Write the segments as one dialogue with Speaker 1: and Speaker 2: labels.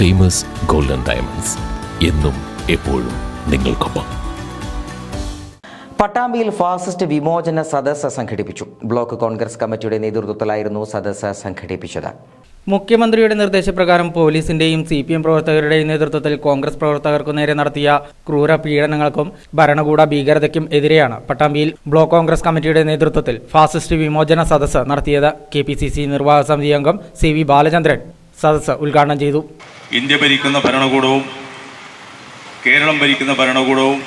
Speaker 1: Famous golden diamonds എന്നും എപ്പോഴും നിങ്ങൾക്കൊപ്പം.
Speaker 2: പട്ടാമ്പിയിൽ ഫാസിസ്റ്റ് വിമോചന സദസ്സ് സംഘടിപ്പിച്ചു. ബ്ലോക്ക് കോൺഗ്രസ് കമ്മിറ്റിയുടെ നേതൃത്വത്തിലായിരുന്നു സദസ്സ് സംഘടിപ്പിച്ചത്.
Speaker 3: മുഖ്യമന്ത്രിയുടെ നിർദ്ദേശപ്രകാരം പോലീസിന്റെയും സി പി എം പ്രവർത്തകരുടെയും നേതൃത്വത്തിൽ കോൺഗ്രസ് പ്രവർത്തകർക്കു നേരെ നടത്തിയ ക്രൂര പീഡനങ്ങൾക്കും ഭരണകൂട ഭീകരതയ്ക്കും എതിരെയാണ് പട്ടാമ്പിയിൽ ബ്ലോക്ക് കോൺഗ്രസ് കമ്മിറ്റിയുടെ നേതൃത്വത്തിൽ ഫാസിസ്റ്റ് വിമോചന സദസ്സ് നടത്തിയത് കെ പി സി സി നിർവാഹക സമിതി അംഗം സി വി ബാലചന്ദ്രൻ. സദസ്സ് ഉദ്ഘാടനം ചെയ്തു.
Speaker 4: ഇന്ത്യ ഭരിക്കുന്ന ഭരണകൂടവും കേരളം ഭരിക്കുന്ന ഭരണകൂടവും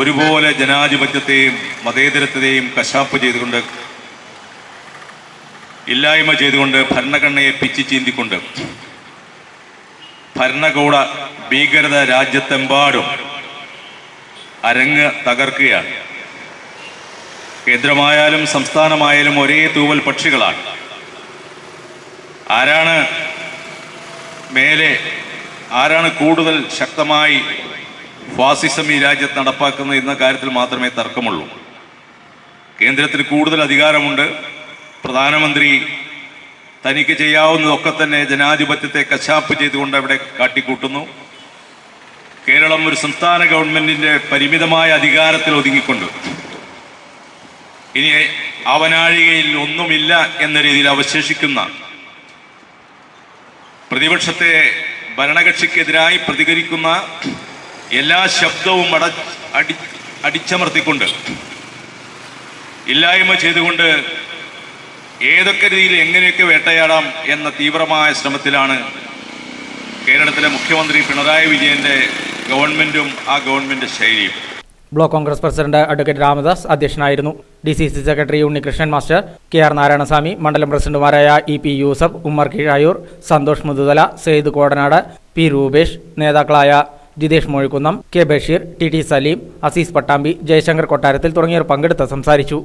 Speaker 4: ഒരുപോലെ ജനാധിപത്യത്തെയും മതേതരത്തെയും കശാപ്പ് ചെയ്തുകൊണ്ട് ഇല്ലായ്മ ചെയ്തുകൊണ്ട് ഭരണഘടനയെ പിച്ചി ചീന്തിക്കൊണ്ട് ഭരണകൂട ഭീകരത രാജ്യത്തെമ്പാടും അരങ്ങ് തകർക്കുകയാണ്. കേന്ദ്രമായാലും സംസ്ഥാനമായാലും ഒരേ തൂവൽ പക്ഷികളാണ്. ആരാണ് മേലെ ആരാണ് കൂടുതൽ ശക്തമായി ഫാസിസം ഈ രാജ്യത്ത് നടപ്പാക്കുന്നത് എന്ന കാര്യത്തിൽ മാത്രമേ തർക്കമുള്ളൂ. കേന്ദ്രത്തിന് കൂടുതൽ അധികാരമുണ്ട്. പ്രധാനമന്ത്രി തനിക്ക് ചെയ്യാവുന്നതൊക്കെ തന്നെ ജനാധിപത്യത്തെ കശാപ്പ് ചെയ്തുകൊണ്ട് അവിടെ കാട്ടിക്കൂട്ടുന്നു. കേരളം ഒരു സംസ്ഥാന ഗവൺമെന്റിന്റെ പരിമിതമായ അധികാരത്തിൽ ഒതുങ്ങിക്കൊണ്ട്. ഇനി അവനാഴികയിൽ ഒന്നുമില്ല എന്ന രീതിയിൽ അവശേഷിക്കുന്ന പ്രതിപക്ഷത്തെ ഭരണകക്ഷിക്കെതിരായി പ്രതികരിക്കുന്ന എല്ലാ ശബ്ദവും അട അടി അടിച്ചമർത്തിക്കൊണ്ട് ഇല്ലായ്മ ചെയ്തുകൊണ്ട് ഏതൊക്കെ രീതിയിൽ എങ്ങനെയൊക്കെ വേട്ടയാടാം എന്ന തീവ്രമായ ശ്രമത്തിലാണ് കേരളത്തിലെ മുഖ്യമന്ത്രി പിണറായി വിജയന്റെ ഗവൺമെന്റും ആ ഗവൺമെന്റ് ശൈലിയും.
Speaker 3: Block Congress president advocate Ramadas അധ്യക്ഷനായിരുന്നു. D C C secretary Unnikrishnan master K R Narayanaswamy മണ്ഡലം പ്രസിഡന്റുമാരായ E P Yusuf Ummer Kizhayur Santhosh Muthuthala Sayed Kodanad P Rupesh നേതാക്കളായ Jithesh Mozhikkunnam K Basheer T T Saleem Aziz Pattambi Jayashankar Kottarathil തുടങ്ങിയവർ പങ്കെടുത്ത് സംസാരിച്ചു.